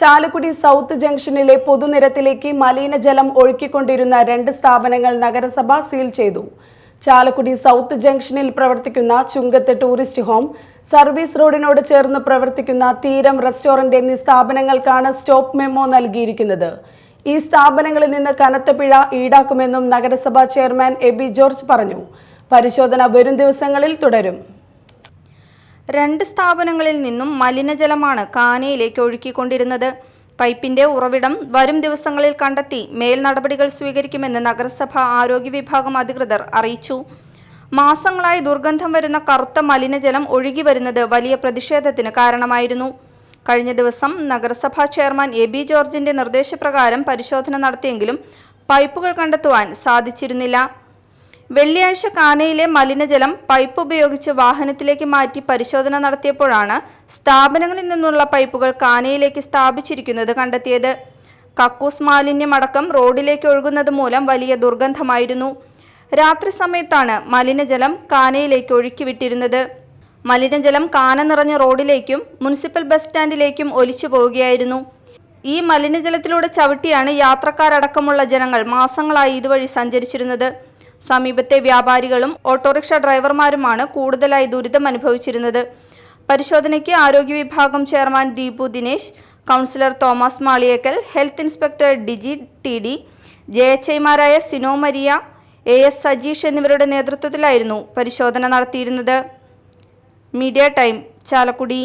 Chalakudy south ജംഗ്ഷനിലെ പൊതുനിരത്തിലേക്ക് മലിനജലം ഒഴുക്കിക്കൊണ്ടിരുന്ന രണ്ട് സ്ഥാപനങ്ങൾ നഗരസഭ സീൽ ചെയ്തു. ചാലക്കുടി സൗത്ത് ജംഗ്ഷനിൽ പ്രവർത്തിക്കുന്ന ചുങ്കത്ത് ടൂറിസ്റ്റ് ഹോം സർവീസ് റോഡിനോട് ചേർന്ന് പ്രവർത്തിക്കുന്ന തീരം റെസ്റ്റോറന്റ് എന്നീ സ്ഥാപനങ്ങൾക്കാണ് സ്റ്റോപ്പ് മെമ്മോ നൽകിയിരിക്കുന്നത്. ഈ സ്ഥാപനങ്ങളിൽ നിന്ന് കനത്ത പിഴ ഈടാക്കുമെന്നും നഗരസഭാ ചെയർമാൻ എബി ജോർജ് പറഞ്ഞു. പരിശോധന വരും ദിവസങ്ങളിൽ തുടരും. രണ്ട് സ്ഥാപനങ്ങളിൽ നിന്നും മലിനജലമാണ് കാനയിലേക്ക് ഒഴുക്കിക്കൊണ്ടിരുന്നത്. പൈപ്പിന്റെ ഉറവിടം വരും ദിവസങ്ങളിൽ കണ്ടെത്തി മേൽ നടപടികൾ സ്വീകരിക്കുമെന്ന് നഗരസഭ ആരോഗ്യ വിഭാഗം അധികൃതർ അറിയിച്ചു. മാസങ്ങളായി ദുർഗന്ധം വരുന്ന കറുത്ത മലിനജലം ഒഴുകി വരുന്നത് വലിയ പ്രതിഷേധത്തിന് കാരണമായിരുന്നു. കഴിഞ്ഞ ദിവസം നഗരസഭാ ചെയർമാൻ എ ബി ജോർജിന്റെ നിർദ്ദേശപ്രകാരം പരിശോധന നടത്തിയെങ്കിലും പൈപ്പുകൾ കണ്ടെത്തുവാൻ സാധിച്ചിരുന്നില്ല. വെള്ളിയാഴ്ച കാനയിലെ മലിനജലം പൈപ്പ് ഉപയോഗിച്ച് വാഹനത്തിലേക്ക് മാറ്റി പരിശോധന നടത്തിയപ്പോഴാണ് സ്ഥാപനങ്ങളിൽ നിന്നുള്ള പൈപ്പുകൾ കാനയിലേക്ക് സ്ഥാപിച്ചിരിക്കുന്നത് കണ്ടെത്തിയത്. കക്കൂസ് മാലിന്യമടക്കം റോഡിലേക്ക് ഒഴുകുന്നത് മൂലം വലിയ ദുർഗന്ധമായിരുന്നു. രാത്രി സമയത്താണ് മലിനജലം കാനയിലേക്ക് ഒഴുക്കിവിട്ടിരുന്നത്. മലിനജലം കാന നിറഞ്ഞ റോഡിലേക്കും മുനിസിപ്പൽ ബസ് സ്റ്റാൻഡിലേക്കും ഒലിച്ചു പോവുകയായിരുന്നു. ഈ മലിനജലത്തിലൂടെ ചവിട്ടിയാണ് യാത്രക്കാരടക്കമുള്ള ജനങ്ങൾ മാസങ്ങളായി ഇതുവഴി സഞ്ചരിച്ചിരുന്നത്. സമീപത്തെ വ്യാപാരികളും ഓട്ടോറിക്ഷ ഡ്രൈവർമാരുമാണ് കൂടുതലായി ദുരിതം അനുഭവിച്ചിരുന്നത്. പരിശോധനയ്ക്ക് ആരോഗ്യ വിഭാഗം chairman Deepu Dinesh councillor Thomas Maliyekkal health inspector Diji T D J H ഐമാരായ Sino Maria A S Sajeesh എന്നിവരുടെ നേതൃത്വത്തിലായിരുന്നു പരിശോധന നടത്തിയിരുന്നത്. Media time Chalakudy.